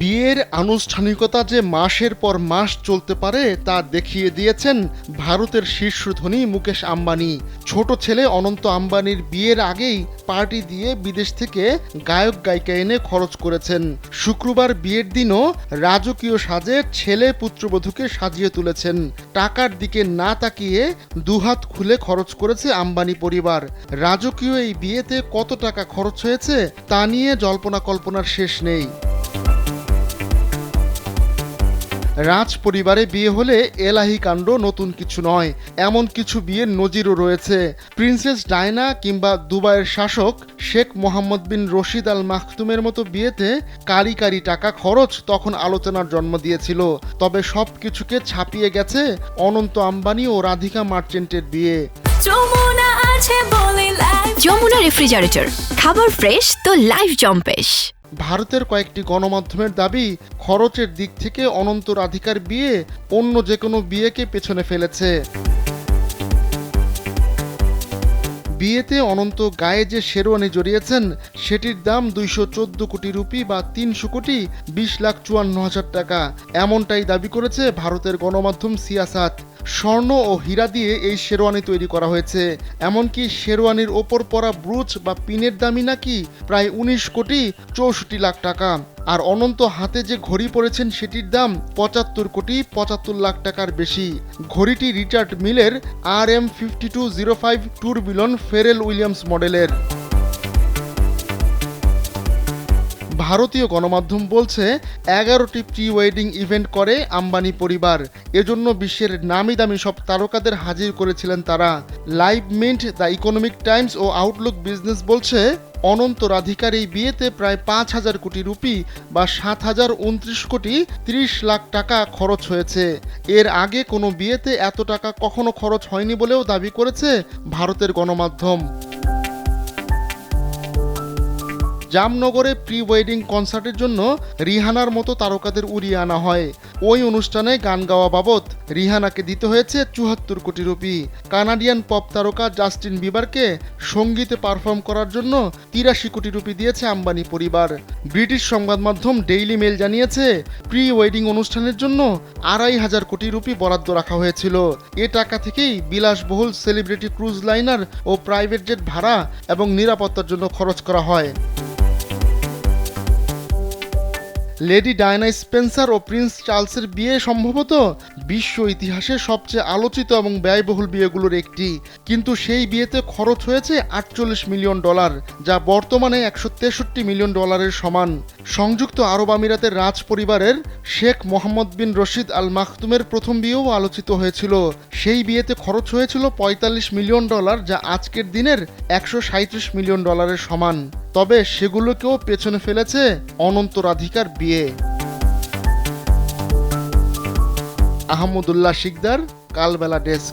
বিয়ের আনুষ্ঠানিকতা যে মাসের পর মাস চলতে পারে তা দেখিয়ে দিয়েছেন ভারতের শীর্ষ ধনী মুকেশ আম্বানি। ছোট ছেলে অনন্ত আম্বানির বিয়ের আগেই পার্টি দিয়ে বিদেশ থেকে গায়ক গায়িকা এনে খরচ করেছেন। শুক্রবার বিয়ের দিনও রাজকীয় সাজে ছেলে পুত্রবধূকে সাজিয়ে তুলেছেন। টাকার দিকে না তাকিয়ে দুহাত খুলে খরচ করেছে আম্বানি পরিবার। রাজকীয় এই বিয়েতে কত টাকা খরচ হয়েছে তা নিয়ে জল্পনা কল্পনার শেষ নেই। রাজ পরিবারে বিয়ে হলে এলাহি কাণ্ড নতুন কিছু নয় এমন কিছু বিয়ের নজিরও রয়েছে। প্রিন্সেস ডায়না কিংবা দুবাইয়ের শাসক শেখ মোহাম্মদ বিন রশিদ আল মাহতুমের মতো বিয়েতে কারি কারি টাকা খরচ তখন আলোচনার জন্ম দিয়েছিল। তবে সব কিছুকে ছাপিয়ে গেছে অনন্ত আম্বানি ও রাধিকা মার্চেন্টের বিয়ে। যমুনা আছে বলে যমুনা রেফ্রিজারেটর খাবার ফ্রেশ তো লাইফ জম্পেশ ভারতের কয়েকটি গণমাধ্যমের দাবি, খরচের দিক থেকে অনন্ত রাধিকার বিয়ে অন্য যে কোনো বিয়েকে পেছনে ফেলেছে। বিয়েতে অনন্ত গায়ে যে শেরওয়ানি জড়িয়েছেন, সেটির দাম দুইশো চোদ্দ কোটি রুপি বা তিনশো কোটি বিশ লাখ চুয়ান্ন হাজার টাকা। এমনটাই দাবি করেছে ভারতের গণমাধ্যম সিয়াসাত। স্বর্ণ ও হীরা দিয়ে এই শেরওয়ানি তৈরি করা হয়েছে। এমনকি শেরওয়ানির ওপর পরা ব্রুচ বা পিনের দামই নাকি প্রায় উনিশ কোটি চৌষট্টি লাখ টাকা। আর অনন্ত হাতে যে ঘড়ি পরেছেন সেটির দাম পঁচাত্তর কোটি পঁচাত্তর লাখ টাকার বেশি। ঘড়িটি রিচার্ড মিলের R M fifty two zero five tourbillon Pharrell Williams মডেলের। ভারতীয় গণমাধ্যম বলছে, এগারোটি প্রি ওয়েডিং ইভেন্ট করে আম্বানি পরিবার। এজন্য বিশ্বের নামি দামি সব তারকাদের হাজির করেছিলেন তারা। Live mint, the Economic Times ও আউটলুক বিজনেস বলছে, অনন্ত রাধিকার এই বিয়েতে প্রায় পাঁচ হাজার কোটি রুপি বা সাত হাজার উনত্রিশ কোটি ত্রিশ লাখ টাকা খরচ হয়েছে। এর আগে কোনো বিয়েতে এত টাকা কখনো খরচ হয়নি বলেও দাবি করেছে ভারতের গণমাধ্যম। জামনগরে প্রি ওয়েডিং কনসার্টের জন্য রিহানার মতো তারকাদের উড়িয়ে আনা হয়। ওই অনুষ্ঠানে গান গাওয়া বাবদ রিহানাকে দিতে হয়েছে চুয়াত্তর কোটি রুপি। কানাডিয়ান পপ তারকা জাস্টিন বিবারকে সঙ্গীতে পারফর্ম করার জন্য তিরাশি কোটি রুপি দিয়েছে আম্বানি পরিবার। ব্রিটিশ সংবাদ মাধ্যম ডেইলি মেল জানিয়েছে, প্রি ওয়েডিং অনুষ্ঠানের জন্য আড়াই হাজার কোটি রুপি বরাদ্দ রাখা হয়েছিল। এ টাকা থেকেই বিলাসবহুল সেলিব্রিটি ক্রুজ লাইনার ও প্রাইভেট জেট ভাড়া এবং নিরাপত্তার জন্য খরচ করা হয়। লেডি ডায়না স্পেন্সার ও প্রিন্স চার্লসের বিয়ে সম্ভবত বিশ্ব ইতিহাসে সবচেয়ে আলোচিত এবং ব্যয়বহুল বিয়েগুলোর একটি। কিন্তু সেই বিয়েতে খরচ হয়েছে আটচল্লিশ মিলিয়ন ডলার, যা বর্তমানে একশো তেষট্টি মিলিয়ন ডলারের সমান। সংযুক্ত আরব আমিরাতের রাজ পরিবারের শেখ মোহাম্মদ বিন রশিদ আল মাখতুমের প্রথম বিয়েও আলোচিত হয়েছিল। সেই বিয়েতে খরচ হয়েছিল পঁয়তাল্লিশ মিলিয়ন ডলার, যা আজকের দিনের একশো মিলিয়ন ডলারের সমান। তবে সেগুলোকেও পেছনে ফেলেছে অনন্ত রাধিকার বিয়ে। আহমদুল্লাহ শিকদার কালবেলা ডেস্ক।